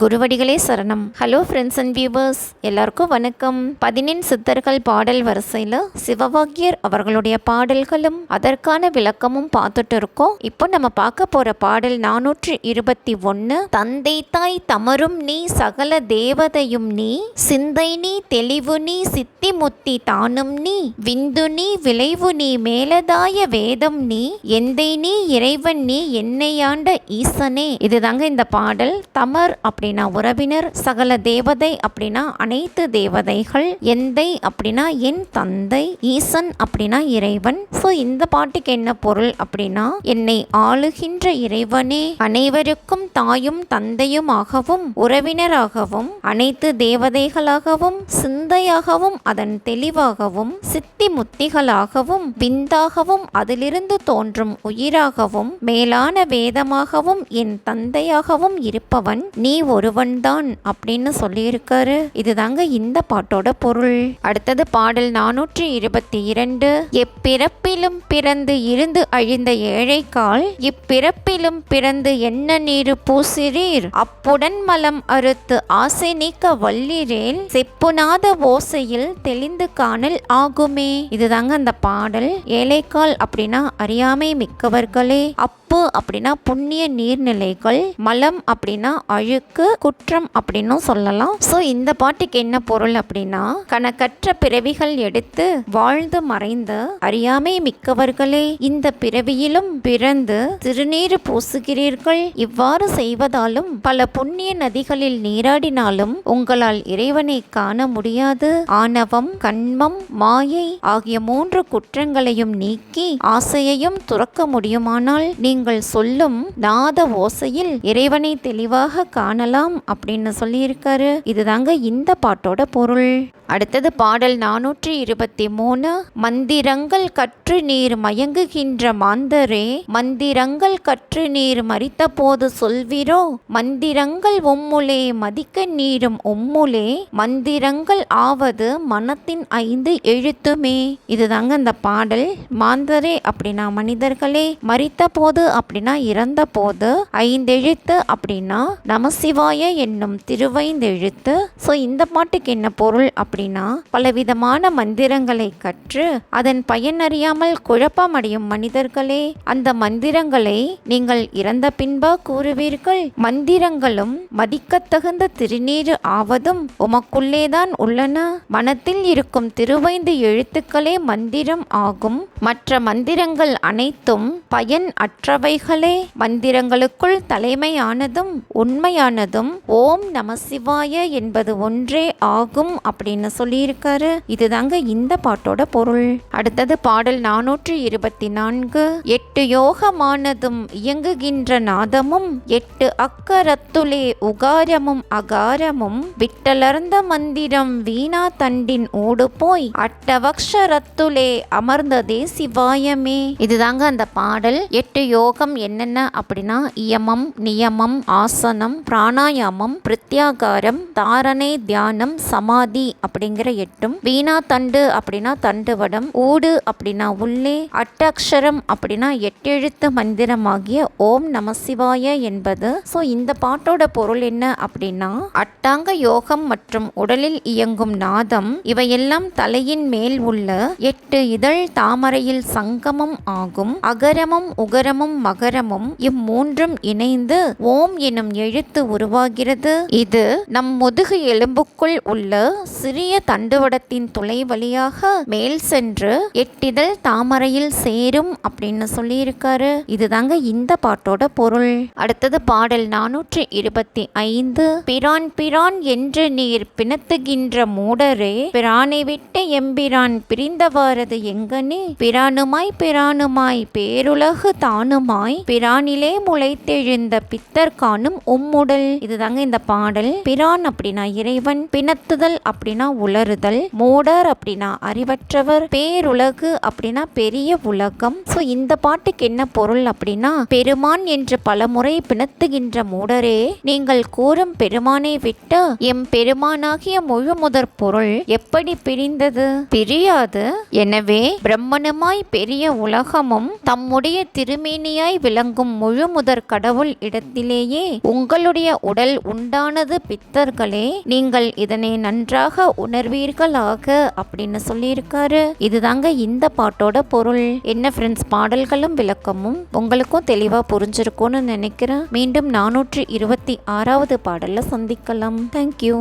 குருவடிகளே சரணம். Hello friends and viewers எல்லாருக்கும் வணக்கம். பதினெண் சித்தர்கள் பாடல் வரிசையில் சிவவாக்கியர் அவர்களுடைய பாடல்களும் அதற்கான விளக்கமும் பார்த்துட்டு இருக்கோம். இப்போ நம்ம பார்க்க போற பாடல் நானூற்று இருபத்தி ஒன்று தந்தை தாய் தமரும் நீ சகல தேவதையும் நீ சிந்தை நீ தெளிவு நீ சித்தி முத்தி தானும் நீ விந்து நீ விளைவு நீ மேலதாய வேதம் நீ எந்தை நீ இறைவன் நீ என்னையாண்ட ஈசனே. இதுதாங்க இந்த பாடல். தமர் அப்படி அப்படின்னா உறவினர் சகல தேவதை அப்படின்னா அனைத்து தேவதைகள் எந்தை அப்படின்னா என் தந்தை ஈசன் அப்படின்னா இறைவன். ஸோ இந்த பாட்டுக்கு என்ன பொருள் அப்படின்னா என்னை ஆளுகின்ற இறைவனே அனைவருக்கும் தாயும் தந்தையுமாகவும் உறவினராகவும் அனைத்து தேவதைகளாகவும் சிந்தையாகவும் அதன் தெளிவாகவும் சித்தி முத்திகளாகவும் விந்தாகவும் அதிலிருந்து தோன்றும் உயிராகவும் மேலான வேதமாகவும் என் தந்தையாகவும் இருப்பவன். நீ ஒருவன்தான் அப்படின்னு சொல்லியிருக்காரு. இதுதாங்க இந்த பாட்டோட பொருள். அடுத்தது பாடல் நானூற்றி இருபத்தி இரண்டு. எப்பிறப்பிலும் பிறந்து இருந்து அழிந்த ஏழைக்கால் இப்பிறப்பிலும் பிறந்து என்ன நீரு பூசிரீர்? அப்புடன் மலம் அறுத்து ஆசை நீக்க வல்லிரேல் செப்புநாத ஓசையில் தெளிந்து காணல் ஆகுமே? இதுதாங்க அந்த பாடல். ஏழைக்கால் அப்படின்னா அறியாமை மிக்கவர்களே. அப்பு அப்படின்னா புண்ணிய நீர்நிலைகள். மலம் அப்படின்னா அழுக்கு குற்றம் அப்படின்னும் சொல்லலாம். ஸோ இந்த பாட்டுக்கு என்ன பொருள் அப்படின்னா கணக்கற்ற பிறவிகள் எடுத்து வாழ்ந்து மறைந்த அறியாமை மிக்கவர்களே இந்த பிறவியிலும் பிறந்து திருநீர் பூசுகிறீர்கள். இவ்வாறு செய்வதாலும் பல புண்ணிய நதிகளில் நீராடினாலும் உங்களால் இறைவனை காண முடியாது. ஆணவம் கண்மம் மாயை ஆகிய மூன்று குற்றங்களையும் நீக்கி ஆசையையும் துறக்க முடியுமானால் நீங்கள் சொல்லும் நாத ஓசையில் இறைவனை தெளிவாக காணலாம். அப்படின்னு சொல்லியிருக்காரு. இதுதாங்க இந்த பாட்டோட பொருள். அடுத்தது பாடல் நானூற்றி இருபத்தி மூணு. மந்திரங்கள் கற்று நீர் மயங்குகின்ற மாந்தரே மந்திரங்கள் கற்று நீர் மறித்த போது சொல்விரோ மந்திரங்கள் உம்முலே மதிக்க நீரும் உம்முலே மந்திரங்கள் ஆவது மனத்தின் ஐந்து எழுத்துமே. இதுதாங்க அந்த பாடல். மாந்தரே அப்படின்னா மனிதர்களே மறித்த போது அப்படின்னா இறந்த போது ஐந்தெழுத்து அப்படின்னா சிவாய என்னும் திருவைந்தெழுத்து ஸோ இந்த பாட்டுக்கு என்ன பொருள் அப்படின்னா பலவிதமான மந்திரங்களை கற்று அதன் பயன் அறியாமல் குழப்பமடையும் மனிதர்களே அந்த மந்திரங்களை நீங்கள் இறந்த பின்பா கூறுவீர்கள். மந்திரங்களும் மதிக்கத்தகுந்த திருநீறு ஆவதும் உமக்குள்ளேதான் உள்ளன. மனத்தில் இருக்கும் திருவைந்து எழுத்துக்களே மந்திரம் ஆகும். மற்ற மந்திரங்கள் அனைத்தும் பயன் அற்றவைகளே. மந்திரங்களுக்குள் தலைமையானதும் உண்மையானதும் ஓம் நம சிவாய என்பது ஒன்றே ஆகும் அப்படின்னு சொல்லியிருக்காரு. இதுதாங்க இந்த பாட்டோட பொருள். அடுத்தது பாடல் நானூற்றி இருபத்தி நான்கு. எட்டு யோகமானதும் இயங்குகின்ற நாதமும் எட்டு அக்கரத்துலே உகாரமும் அகாரமும் விட்டலர்ந்த மந்திரம் வீணா தண்டின் ஓடு போய் அட்டவக்ஷரத்துலே அமர்ந்ததே சிவாயமே. இதுதாங்க அந்த பாடல். எட்டு யோகம் என்னென்ன அப்படின்னா இயமம் நியமம் ஆசனம் பிராணாயாமம் பிரத்யாகாரம் தாரணை தியானம் சமாதி அப்படிங்கிற எட்டும். வீணா தண்டு அப்படின்னா தண்டு வடம் ஊடு அப்படின்னா உள்ளே அட்டக்ஷரம் அப்படின்னா எட்டெழுத்து மந்திரமாகிய ஓம் நமசிவாய என்பது. ஸோ இந்த பாட்டோட பொருள் என்ன அப்படின்னா அட்டாங்க யோகம் மற்றும் உடலில் இயங்கும் நாதம் இவையெல்லாம் தலையின் மேல் உள்ள எட்டு இதழ் தாமரையில் சங்கமம் ஆகும். அகரமும் உகரமும் மகரமும் இம்மூன்றும் இணைந்து ஓம் எனும் எழுத்து உருவாகிறது. இது நம் முதுகு எலும்புக்குள் உள்ள சிறிய தண்டுவடத்தின் துளை வழியாக மேல் சென்று எட்டிதழ் தாமரையில் சேரும் அப்படின்னு சொல்லியிருக்காரு. இதுதாங்க இந்த பாட்டோட பொருள். அடுத்தது பாடல் நானூற்றி இருபத்தி ஐந்து. பிரான் பிரான் என்று நீர் பிணத்துகின்ற மூடரே பிரானை விட்டு எம்பிரான் பிரிந்தவாரது எங்கனே? பிரானுமாய் பிரானுமாய் பேருலகு தானுமாய் பிரானிலே முளைத்தெழுந்த பித்தர் காணும் உம்முடல். இதுதாங்க இந்த பாடல். பிரான் அப்படின்னா இறைவன் பிணத்துதல் அப்படின்னா உளறுதல் மூடர் அப்படின்னா அறிவற்றவர் பேருலகு அப்படின்னா பெரிய உலகம். ஸோ இந்த பாட்டுக்கு என்ன பொருள் அப்படின்னா பெருமான் என்று பலமுறை பிணத்துகின்ற மூடரே நீங்கள் கூறும் பெருமானை விட்டு எம் பெருமானாகிய முழு முதற் பொருள் எப்படி பிரிந்தது? பிரியாது. எனவே பிரம்மனுமாய் பெரிய உலகமும் தம்முடைய திருமேனியாய் விளங்கும் முழு முதற் கடவுள் இடத்திலேயே உங்களுடைய உடல் உண்டானது பித்தர்களே நீங்கள் இதனை நன்றாக உணர்வீர்களாக அப்படின்னு சொல்லியிருக்காரு. இதுதாங்க இந்த பாட்டோட பொருள். என்ன ஃப்ரெண்ட்ஸ் பாடல்களும் விளக்கமும் உங்களுக்கும் தெளிவா புரிஞ்சிருக்கும்னு நினைக்கிறேன். மீண்டும் நானூற்றி இருபத்தி ஆறாவது பாடல்ல சந்திக்கலாம். தேங்க்யூ